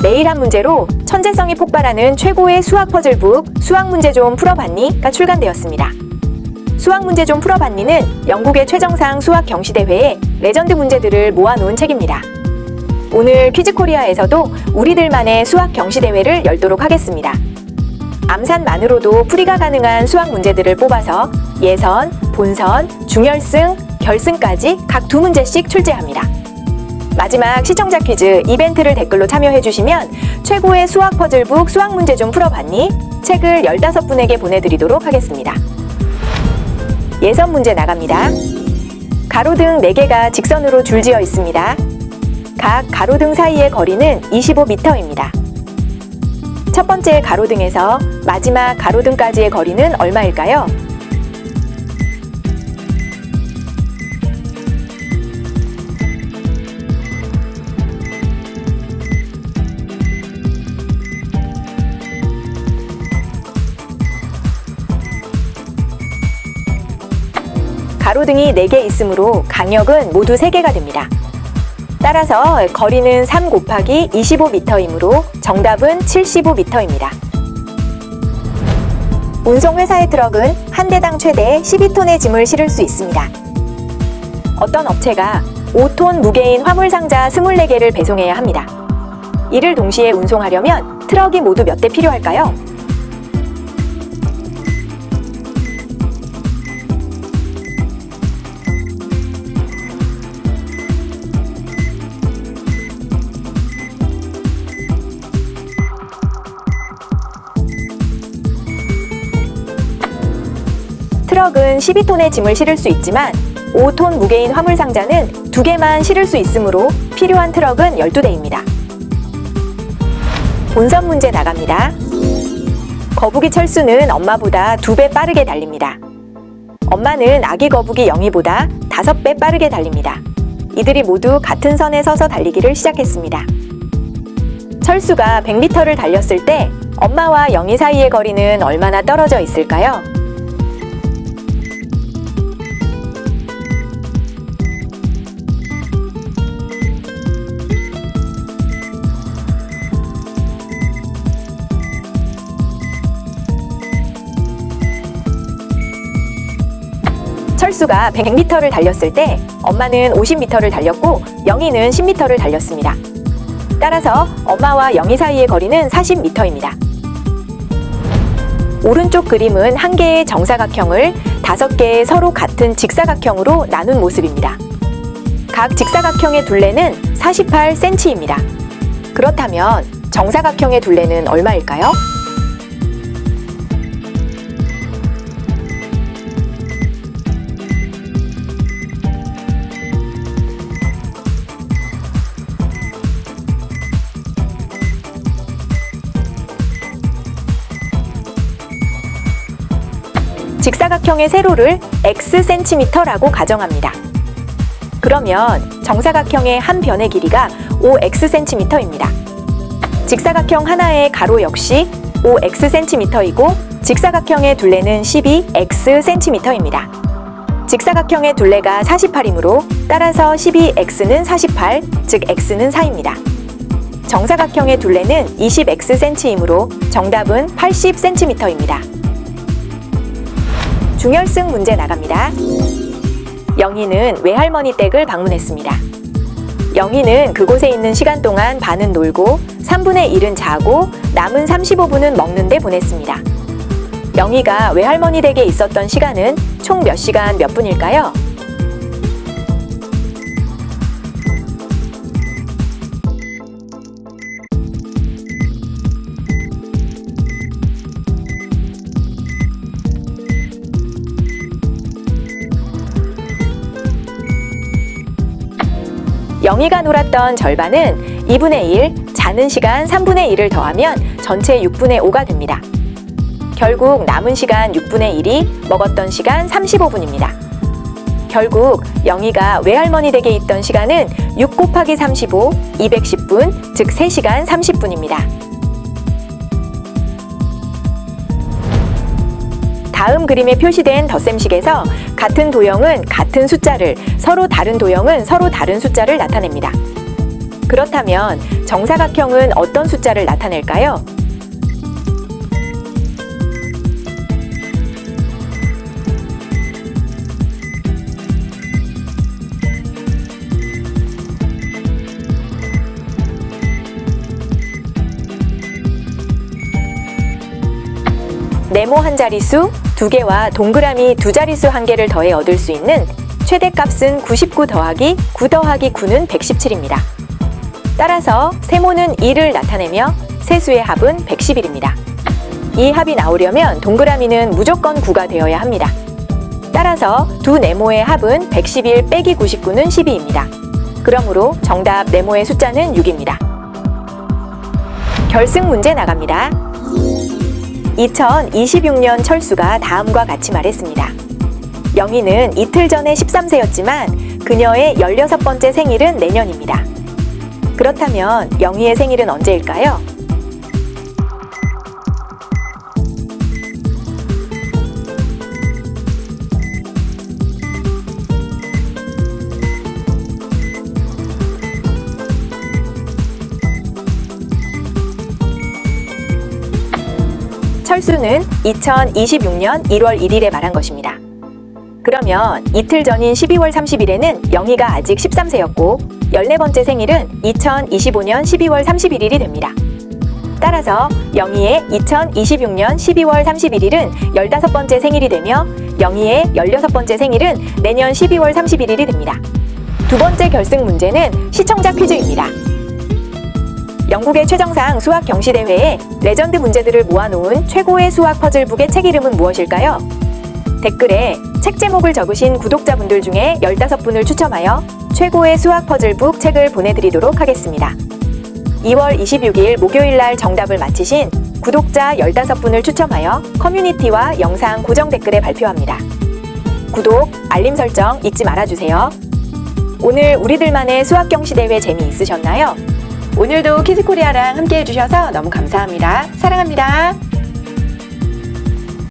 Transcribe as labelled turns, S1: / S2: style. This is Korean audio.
S1: 매일 한 문제로 천재성이 폭발하는 최고의 수학 퍼즐북 수학 문제 좀 풀어봤니?가 출간되었습니다. 수학 문제 좀 풀어봤니는 영국의 최정상 수학 경시대회에 레전드 문제들을 모아놓은 책입니다. 오늘 퀴즈 코리아에서도 우리들만의 수학 경시대회를 열도록 하겠습니다. 암산만으로도 풀이가 가능한 수학 문제들을 뽑아서 예선, 본선, 중열승, 결승까지 각 두 문제씩 출제합니다. 마지막 시청자 퀴즈 이벤트를 댓글로 참여해주시면 최고의 수학 퍼즐북 수학 문제 좀 풀어봤니? 책을 15분에게 보내드리도록 하겠습니다. 예선 문제 나갑니다. 가로등 4개가 직선으로 줄지어 있습니다. 각 가로등 사이의 거리는 25m입니다. 첫 번째 가로등에서 마지막 가로등까지의 거리는 얼마일까요? 가로등이 4개 있으므로 강역은 모두 3개가 됩니다. 따라서 거리는 3 곱하기 25m이므로 정답은 75m입니다. 운송회사의 트럭은 한 대당 최대 12톤의 짐을 실을 수 있습니다. 어떤 업체가 5톤 무게인 화물상자 24개를 배송해야 합니다. 이를 동시에 운송하려면 트럭이 모두 몇 대 필요할까요? 트럭은 12톤의 짐을 실을 수 있지만 5톤 무게인 화물 상자는 2개만 실을 수 있으므로 필요한 트럭은 12대입니다. 본선 문제 나갑니다. 거북이 철수는 엄마보다 2배 빠르게 달립니다. 엄마는 아기 거북이 영희보다 5배 빠르게 달립니다. 이들이 모두 같은 선에 서서 달리기를 시작했습니다. 철수가 100m를 달렸을 때 엄마와 영희 사이의 거리는 얼마나 떨어져 있을까요? 철수가 100m를 달렸을 때 엄마는 50m를 달렸고 영희는 10m를 달렸습니다. 따라서 엄마와 영희 사이의 거리는 40m입니다. 오른쪽 그림은 한 개의 정사각형을 다섯 개의 서로 같은 직사각형으로 나눈 모습입니다. 각 직사각형의 둘레는 48cm입니다. 그렇다면 정사각형의 둘레는 얼마일까요? 직사각형의 세로를 xcm라고 가정합니다. 그러면 정사각형의 한 변의 길이가 5xcm입니다. 직사각형 하나의 가로 역시 5xcm이고 직사각형의 둘레는 12xcm입니다. 직사각형의 둘레가 48이므로 따라서 12x는 48, 즉 x는 4입니다. 정사각형의 둘레는 20xcm이므로 정답은 80cm입니다. 중열승 문제 나갑니다. 영희는 외할머니 댁을 방문했습니다. 영희는 그곳에 있는 시간 동안 반은 놀고 3분의 1은 자고 남은 35분은 먹는 데 보냈습니다. 영희가 외할머니 댁에 있었던 시간은 총 몇 시간 몇 분일까요? 영희가 놀았던 절반은 2분의 1, 자는 시간 3분의 1을 더하면 전체 6분의 5가 됩니다. 결국 남은 시간 6분의 1이 먹었던 시간 35분입니다. 결국 영희가 외할머니 댁에 있던 시간은 6 곱하기 35, 210분, 즉 3시간 30분입니다. 다음 그림에 표시된 덧셈식에서 같은 도형은 같은 숫자를, 서로 다른 도형은 서로 다른 숫자를 나타냅니다. 그렇다면 정사각형은 어떤 숫자를 나타낼까요? 네모 한 자릿수 두 개와 동그라미 두 자릿수 한 개를 더해 얻을 수 있는 최대값은 99 더하기 9 더하기 9는 117입니다. 따라서 세모는 2를 나타내며 세수의 합은 111입니다. 이 합이 나오려면 동그라미는 무조건 9가 되어야 합니다. 따라서 두 네모의 합은 111 빼기 99는 12입니다. 그러므로 정답 네모의 숫자는 6입니다. 결승 문제 나갑니다. 2026년 철수가 다음과 같이 말했습니다. 영희는 이틀 전에 13세였지만 그녀의 16번째 생일은 내년입니다. 그렇다면 영희의 생일은 언제일까요? 철수는 2026년 1월 1일에 말한 것입니다. 그러면 이틀 전인 12월 30일에는 영희가 아직 13세였고 14번째 생일은 2025년 12월 31일이 됩니다. 따라서 영희의 2026년 12월 31일은 15번째 생일이 되며 영희의 16번째 생일은 내년 12월 31일이 됩니다. 두 번째 결승 문제는 시청자 퀴즈입니다. 영국의 최정상 수학 경시 대회에 레전드 문제들을 모아놓은 최고의 수학 퍼즐북의 책 이름은 무엇일까요? 댓글에 책 제목을 적으신 구독자분들 중에 15분을 추첨하여 최고의 수학 퍼즐북 책을 보내드리도록 하겠습니다. 2월 26일 목요일 날 정답을 맞히신 구독자 15분을 추첨하여 커뮤니티와 영상 고정 댓글에 발표합니다. 구독, 알림 설정 잊지 말아주세요. 오늘 우리들만의 수학 경시 대회 재미있으셨나요? 오늘도 키즈코리아랑 함께 해주셔서 너무 감사합니다. 사랑합니다.